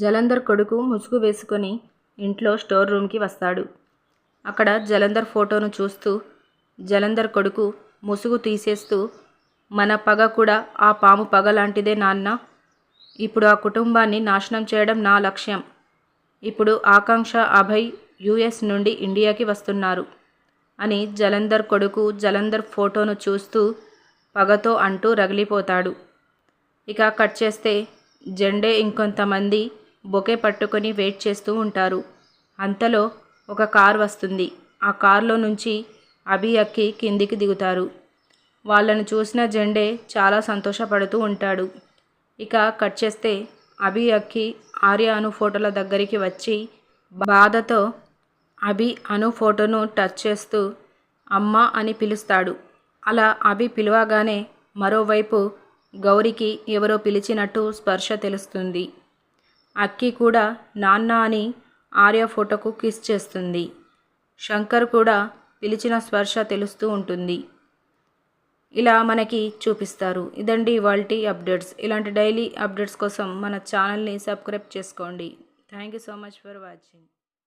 జలంధర్ కొడుకు ముసుగు వేసుకొని ఇంట్లో స్టోర్ రూమ్కి వస్తాడు. అక్కడ జలంధర్ ఫోటోను చూస్తూ జలంధర్ కొడుకు ముసుగు తీసేస్తూ మన పగ కూడా ఆ పాము పగ లాంటిదే నాన్న. ఇప్పుడు ఆ కుటుంబాన్ని నాశనం చేయడం నా లక్ష్యం. ఇప్పుడు ఆకాంక్ష అభయ్ యుఎస్ నుండి ఇండియాకి వస్తున్నారు అని జలంధర్ కొడుకు జలంధర్ ఫోటోను చూస్తూ పగతో అంటూ రగిలిపోతాడు. ఇక కట్ చేస్తే జెండే ఇంకొంతమంది బొకే పట్టుకొని వెయిట్ చేస్తూ ఉంటారు. అంతలో ఒక కార్ వస్తుంది. ఆ కార్లో నుంచి అభి అక్కి కిందికి దిగుతారు. వాళ్ళను చూసిన జెండే చాలా సంతోషపడుతూ ఉంటాడు. ఇక కట్ చేస్తే అభి అక్కి ఆర్య అను ఫోటోల దగ్గరికి వచ్చి బాధతో అభి అను ఫోటోను టచ్ చేస్తూ అమ్మ అని పిలుస్తాడు. అలా అభి పిలవగానే మరోవైపు గౌరికి ఎవరో పిలిచినట్టు స్పర్శ తెలుస్తుంది. అక్కి కూడా నాన్న అని ఆర్య ఫోటోకు కిస్ చేస్తుంది. శంకర్ కూడా పిలిచిన స్పర్శ తెలుస్తూ ఉంటుంది. ఇలా మనకి చూపిస్తారు. ఇదండి ఇవాల్టి అప్డేట్స్. ఇలాంటి డైలీ అప్డేట్స్ కోసం మన ఛానల్ని సబ్స్క్రైబ్ చేసుకోండి. Thank you so much for watching.